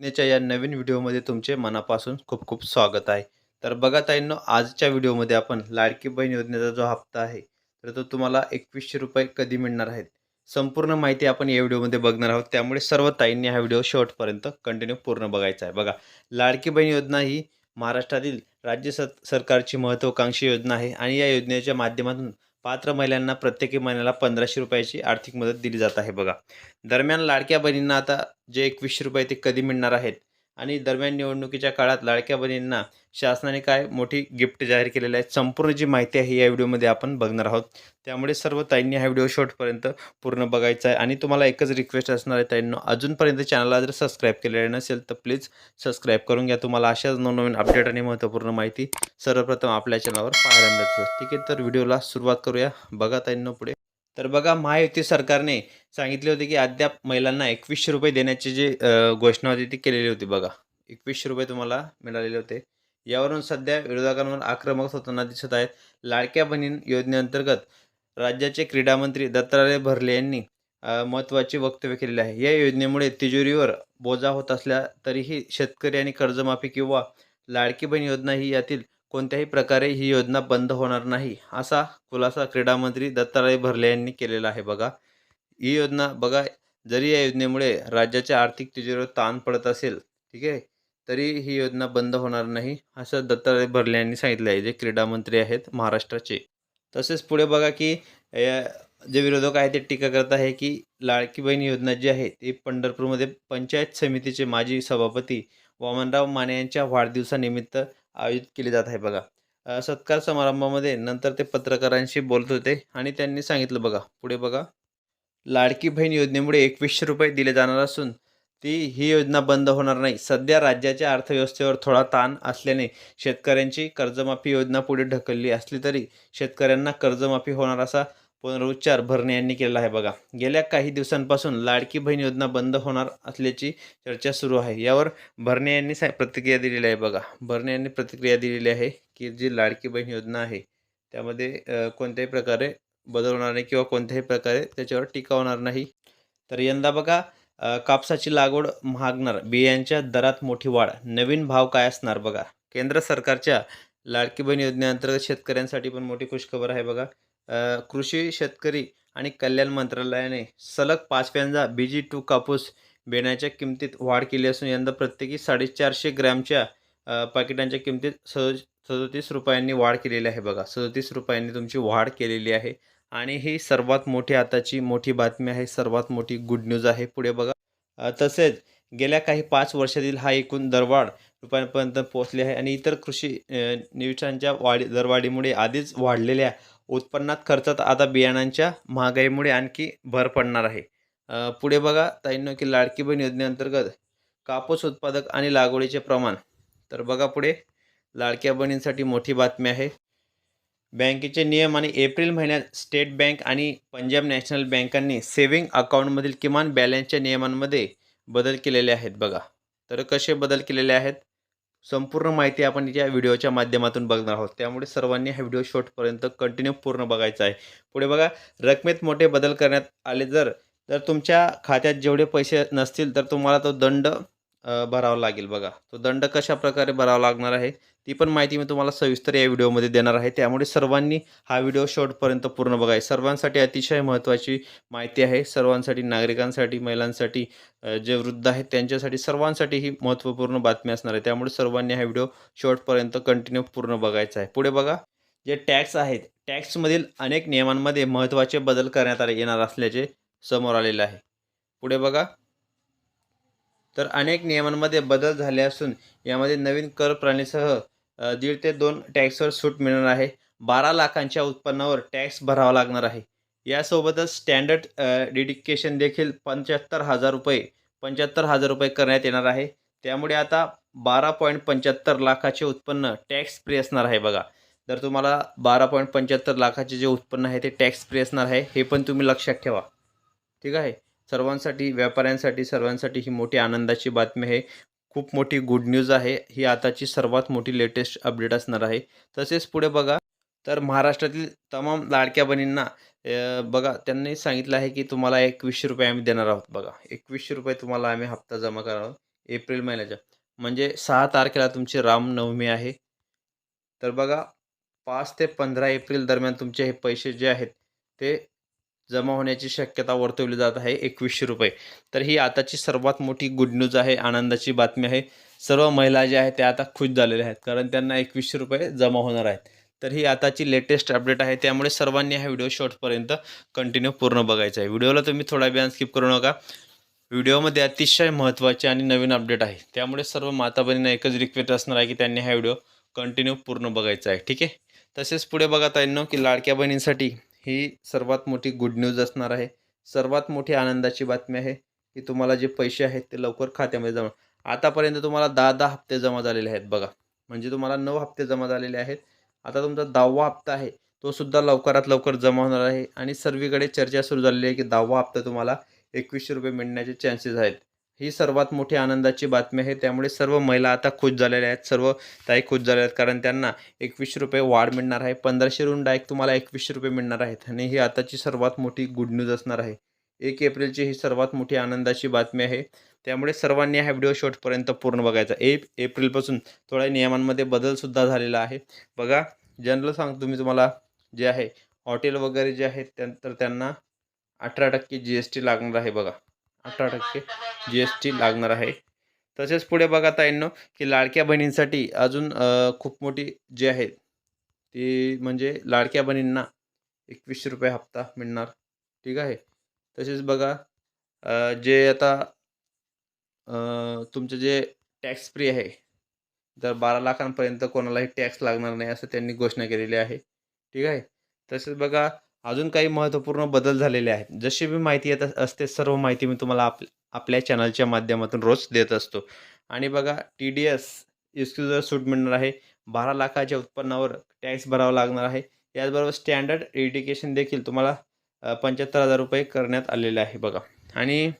नेच्या या नवीन व्हिडिओमध्ये तुमचे मनापासून खूप खूप स्वागत आहे. तर बघा ताईंनो आजच्या व्हिडिओमध्ये आपण लाडकी बहीण योजनेचा जो हप्ता आहे तर तो तुम्हाला एकवीसशे रुपये कधी मिळणार आहेत? संपूर्ण माहिती आपण या व्हिडिओमध्ये बघणार आहोत. त्यामुळे सर्व ताईंनी हा व्हिडिओ शेवटपर्यंत कंटिन्यू पूर्ण बघायचा आहे. बघा लाडकी बहीण योजना ही महाराष्ट्रातील राज्य सरकारची महत्त्वाकांक्षी योजना आहे आणि या योजनेच्या माध्यमातून पात्र महिलांना प्रत्येकी महिन्याला पंधराशे रुपयाची आर्थिक मदत दिली जात आहे बघा. दरम्यान लाडक्या बहिणींना आता जे एकवीसशे रुपये ते कधी मिळणार आहेत? आणि दरम्यान निवडणुकीच्या काळात लाडक्या बहिणींना शासनाने काय मोठी गिफ्ट जाहीर केलेलं आहे संपूर्ण जी माहिती आहे या व्हिडिओमध्ये आपण बघणार आहोत. त्यामुळे सर्व ताईंनी हा व्हिडिओ शॉर्टपर्यंत पूर्ण बघायचा आहे. आणि तुम्हाला एकच रिक्वेस्ट असणार आहे ताईंनो अजूनपर्यंत चॅनलला जर सबस्क्राईब केलेलं नसेल तर प्लीज सबस्क्राईब करून घ्या. तुम्हाला अशाच नवनवीन अपडेट आणि महत्त्वपूर्ण माहिती सर्वप्रथम आपल्या चॅनलवर पाहायला मिळते. ठीक आहे तर व्हिडिओला सुरुवात करूया. बघा ताईंनो पुढे. तर बघा महायुती सरकारने सांगितले होते की अद्याप महिलांना एकवीसशे रुपये देण्याची जी घोषणा होती ती केलेली होती बघा. एकवीसशे रुपये तुम्हाला मिळालेले होते. यावरून सध्या विरोधकांवर आक्रमक होताना दिसत आहेत. लाडक्या बहीण योजनेअंतर्गत राज्याचे क्रीडामंत्री दत्तात्रय भरले यांनी महत्त्वाचे वक्तव्य केलेले आहे. या योजनेमुळे तिजोरीवर बोजा होत असल्या तरीही शेतकरी आणि कर्जमाफी किंवा लाडकी बहीण योजना ही यातील कोणत्याही प्रकारे ही योजना बंद होणार नाही असा खुलासा क्रीडामंत्री दत्तात्रय भरले यांनी केलेला आहे बघा. ही योजना बघा जरी या योजनेमुळे राज्याच्या आर्थिक तिजोरीवर ताण पडत असेल ठीक आहे तरी ही योजना बंद होणार नाही असं दत्तात्रय भरले यांनी सांगितलं आहे जे क्रीडामंत्री आहेत महाराष्ट्राचे. तसेच पुढे बघा की जे विरोधक आहे ते टीका करत आहे की लाडकी बहीण योजना जी आहे ती पंढरपूरमध्ये पंचायत समितीचे माजी सभापती वामनराव माने यांच्या वाढदिवसानिमित्त आयोजित केली जात आहे बघा. सत्कार समारंभामध्ये नंतर ते पत्रकारांशी बोलत होते आणि त्यांनी सांगितलं बघा पुढे बघा. लाडकी बहीण योजनेमुळे एकवीसशे रुपये दिले जाणार असून ती ही योजना बंद होणार नाही. सध्या राज्याच्या अर्थव्यवस्थेवर थोडा ताण असल्याने शेतकऱ्यांची कर्जमाफी योजना पुढे ढकलली असली तरी शेतकऱ्यांना कर्जमाफी होणार असा पुनरुच्चार भरणे यांनी केलेला आहे बघा. गेल्या काही दिवसांपासून लाडकी बहीण योजना बंद होणार असल्याची चर्चा सुरू आहे. यावर भरणे यांनी सा प्रतिक्रिया दिलेली आहे बघा. भरणे यांनी प्रतिक्रिया दिलेली आहे की जी लाडकी बहीण योजना आहे त्यामध्ये कोणत्याही प्रकारे बदल होणार नाही किंवा कोणत्याही प्रकारे त्याच्यावर टीका होणार नाही. तर यंदा बघा कापसाची लागवड महागणार. बियांच्या दरात मोठी वाढ. नवीन भाव काय असणार बघा? केंद्र सरकारच्या लाडकी बहीण योजनेअंतर्गत शेतकऱ्यांसाठी पण मोठी खुशखबर आहे बघा. कृषी शेतकरी आणि कल्याण मंत्रालयाने सलग पाचव्यांदा बी जी टू कापूस बेण्याच्या किमतीत वाढ केली असून यंदा प्रत्येकी साडेचारशे ग्रॅमच्या पाकिटांच्या किमतीत स सदोतीस रुपयांनी वाढ केलेली आहे बघा. सदोतीस रुपयांनी तुमची वाढ केलेली आहे. आणि ही सर्वात मोठी आताची मोठी बातमी आहे. सर्वात मोठी गुड न्यूज आहे. पुढे बघा. तसेच गेल्या काही पाच वर्षातील हा एकूण दरवाढ रुपयांपर्यंत पोहोचली आहे. आणि इतर कृषी निविष्ठांच्या वाढी दरवाढीमुळे आधीच वाढलेल्या उत्पन्नात खर्चात आता बियाणांच्या महागाईमुळे आणखी भर पडणार आहे. पुढे बघा ताईंनो की लाडकी बहीण योजनेअंतर्गत कापूस उत्पादक आणि लागवडीचे प्रमाण. तर बघा पुढे लाडक्या बहिणींसाठी मोठी बातमी आहे. बँकेचे नियम आणि एप्रिल महिन्यात स्टेट बँक आणि पंजाब नॅशनल बँकांनी सेव्हिंग अकाउंटमधील किमान बॅलन्सच्या नियमांमध्ये बदल केलेले आहेत बघा. तर कसे बदल केलेले आहेत? संपूर्ण माहिती आपण या व्हिडिओच्या माध्यमातून बघणार आहोत. त्यामुळे सर्वांनी हा व्हिडिओ शॉर्टपर्यंत कंटिन्यू पूर्ण बघायचा आहे. पुढे बघा रकमेत मोठे बदल करण्यात आले जर तर तुमच्या खात्यात जेवढे पैसे नसतील तर तुम्हाला तो दंड भरावा लागेल बघा. तो दंड कशा प्रकारे भरावा लागणार आहे ती पण माहिती मी तुम्हाला सविस्तर या व्हिडिओमध्ये देणार आहे. त्यामुळे सर्वांनी हा व्हिडिओ शेवटपर्यंत पूर्ण बघाय सर्वांसाठी अतिशय महत्त्वाची माहिती आहे. सर्वांसाठी नागरिकांसाठी महिलांसाठी जे वृद्ध आहेत त्यांच्यासाठी सर्वांसाठी ही महत्त्वपूर्ण बातमी असणार आहे. त्यामुळे सर्वांनी हा व्हिडिओ शेवटपर्यंत कंटिन्यू पूर्ण बघायचा आहे. पुढे बघा. जे टॅक्स आहेत टॅक्समधील अनेक नियमांमध्ये महत्त्वाचे बदल करण्यात आले येणार असल्याचे समोर आलेले आहे. पुढे बघा. तर अनेक नियमांमध्ये बदल झाले असून यामध्ये नवीन कर प्रणालीसह दीड ते दोन टॅक्सवर सूट मिळणार आहे. बारा लाखांच्या उत्पन्नावर टॅक्स भरावा लागणार आहे. यासोबतच स्टँडर्ड डिडिकेशन देखील पंच्याहत्तर हजार रुपये पंच्याहत्तर हजार रुपये करण्यात येणार आहे. त्यामुळे आता बारा पॉईंट पंच्याहत्तर लाखाचे उत्पन्न टॅक्स फ्री असणार आहे बघा. जर तुम्हाला बारा पॉईंट पंच्याहत्तर लाखाचे जे उत्पन्न आहे ते टॅक्स फ्री असणार आहे हे पण तुम्ही लक्षात ठेवा. ठीक आहे? सर्वांसाठी व्यापाऱ्यांसाठी सर्वांसाठी ही मोठी आनंदाची बातमी आहे. खूप मोठी गुड न्यूज आहे. ही आताची सर्वात मोठी लेटेस्ट अपडेट असणार आहे. तसेच पुढे बघा. तर महाराष्ट्रातील तमाम लाडक्या बहिणींना बघा त्यांनी सांगितलं आहे की तुम्हाला एकवीसशे रुपये आम्ही देणार आहोत. बघा एकवीसशे रुपये तुम्हाला आम्ही हप्ता जमा करणार आहोत. एप्रिल महिन्याच्या. म्हणजे सहा तारखेला तुमची रामनवमी आहे. तर बघा पाच ते पंधरा एप्रिल दरम्यान तुमचे हे पैसे जे आहेत ते जमा होण्याची शक्यता वर्तवली जात आहे एकवीसशे रुपये. तर ही आताची सर्वात मोठी गुड न्यूज आहे आनंदाची बातमी आहे. सर्व महिला ज्या आहेत त्या आता खुश झालेल्या आहेत कारण त्यांना एकवीसशे रुपये जमा होणार आहेत. तर ही आताची लेटेस्ट अपडेट आहे त्यामुळे सर्वांनी हा व्हिडिओ शॉर्टपर्यंत कंटिन्यू पूर्ण बघायचा आहे. व्हिडिओला तुम्ही थोडा वेळ स्किप करू नका. व्हिडिओमध्ये अतिशय महत्त्वाचे आणि नवीन अपडेट आहे. त्यामुळे सर्व माता बहिणींना एकच रिक्वेस्ट असणार आहे की त्यांनी हा व्हिडिओ कंटिन्यू पूर्ण बघायचा आहे. ठीक आहे? तसेच पुढे बघा ताईंनो की लाडक्या बहिणींसाठी ही सर्वात मोठी गुड न्यूज असणार आहे. सर्वात मोठी आनंदाची बातमी आहे की तुम्हाला जे पैसे आहेत ते लवकर खात्यामध्ये जमा आतापर्यंत तुम्हाला दहा दहा हप्ते जमा झालेले आहेत बघा. म्हणजे तुम्हाला नऊ हप्ते जमा झालेले आहेत. आता तुमचा दहावा हप्ता आहे तो सुद्धा लवकरात लवकर जमा होणार आहे आणि सर्वीकडे चर्चा सुरू झालेली आहे की दहावा हप्ता तुम्हाला एकवीसशे रुपये मिळण्याचे चान्सेस आहेत. ही सर्वात मोठी आनंदाची बातमी आहे. त्यामुळे सर्व महिला आता खुश झालेल्या आहेत. सर्व ताई खुश झालेल्या आहेत. कारण त्यांना एकवीसशे रुपये वाढ मिळणार आहे. पंधराशेवरून डायरेक्ट तुम्हाला एकवीसशे रुपये मिळणार आहेत. आणि ही आताची सर्वात मोठी गुड न्यूज असणार आहे. एक एप्रिलची ही सर्वात मोठी आनंदाची बातमी आहे. त्यामुळे सर्वांनी हा व्हिडिओ शॉर्टपर्यंत पूर्ण बघायचा. एक एप्रिलपासून थोड्या नियमांमध्ये बदलसुद्धा झालेला आहे. बघा जनरल सांगतो मी तुम्हाला. जे आहे हॉटेल वगैरे जे आहेत त्यानंतर त्यांना अठरा टक्के जी एस टी लागणार आहे बघा. अठरा टक्के जी एस टी लागणार आहे. तसेच पुढे बघा ताईंनो की लाडक्या बहिणींसाठी अजून खूप मोठी जी आहे ती म्हणजे लाडक्या बहिणींना एकवीसशे रुपये हप्ता मिळणार. ठीक आहे? तसेच बघा जे आता तुमचे जे टॅक्स फ्री आहे तर बारा लाखांपर्यंत कोणालाही टॅक्स लागणार नाही असं त्यांनी घोषणा केलेली आहे. ठीक आहे? तसेच बघा अजून काही महत्त्वपूर्ण बदल झालेले आहेत. जशी मी माहिती येत असते सर्व माहिती मी तुम्हाला आप आपल्या चॅनलच्या माध्यमातून रोज देत असतो. आणि बघा टी डी एस एक्सक्युजर सूट मिळणार आहे. बारा लाखाच्या उत्पन्नावर टॅक्स भरावा लागणार आहे. याचबरोबर स्टँडर्ड एडिकेशन देखील तुम्हाला पंच्याहत्तर हजार रुपये करण्यात आलेले आहे बघा. आणि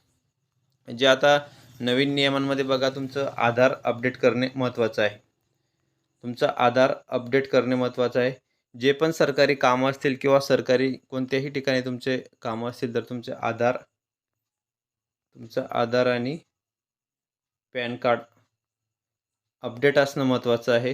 जे आता नवीन नियमांमध्ये बघा तुमचं आधार अपडेट करणे महत्त्वाचं आहे. तुमचं आधार अपडेट करणे महत्त्वाचं आहे. जे पण सरकारी कामं असतील किंवा सरकारी कोणत्याही ठिकाणी तुमचे कामं असतील तर तुमचे आधार तुमचं आधार आणि पॅन कार्ड अपडेट असणं महत्त्वाचं आहे.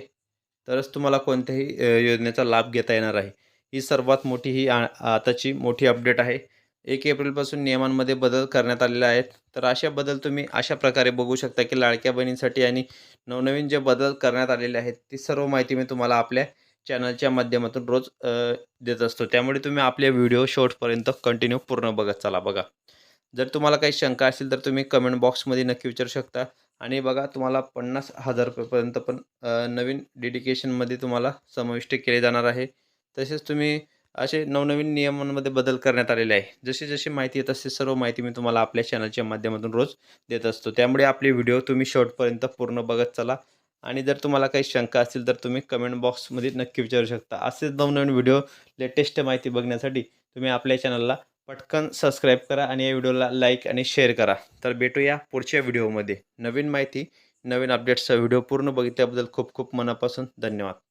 तरच तुम्हाला कोणत्याही योजनेचा लाभ घेता येणार आहे. ही सर्वात मोठी ही आ आताची मोठी अपडेट आहे. एक एप्रिलपासून नियमांमध्ये बदल करण्यात आलेले आहेत. तर अशा बदल तुम्ही अशा प्रकारे बघू शकता की लाडक्या बहिणींसाठी आणि नवनवीन जे बदल करण्यात आलेले आहेत ती सर्व माहिती मी तुम्हाला आपल्या चॅनलच्या माध्यमातून रोज देत असतो. त्यामुळे तुम्ही आपले व्हिडिओ शॉर्टपर्यंत कंटिन्यू पूर्ण बघत चला बघा. जर तुम्हाला काही शंका असेल तर तुम्ही कमेंट बॉक्समध्ये नक्की विचारू शकता. आणि बघा तुम्हाला पन्नास हजार रुपयेपर्यंत पण नवीन डेडिकेशनमध्ये तुम्हाला समाविष्ट केले जाणार आहे. तसेच तुम्ही असे नवनवीन नियमांमध्ये बदल करण्यात आलेले आहे. जशी जशी माहिती येत असते सर्व माहिती मी तुम्हाला आपल्या चॅनलच्या माध्यमातून रोज देत असतो. त्यामुळे आपले व्हिडिओ तुम्ही शॉर्टपर्यंत पूर्ण बघत चला. आणि जर तुम्हाला काही शंका असतील तर तुम्ही कमेंट बॉक्समध्ये नक्की विचारू शकता. असेच नवनवीन व्हिडिओ लेटेस्ट माहिती बघण्यासाठी तुम्ही आपल्या चॅनलला पटकन सबस्क्राईब करा आणि या व्हिडिओला लाईक आणि शेअर करा. तर भेटूया पुढच्या व्हिडिओमध्ये नवीन माहिती नवीन अपडेट्सचा व्हिडिओ पूर्ण बघितल्याबद्दल खूप खूप मनापासून धन्यवाद.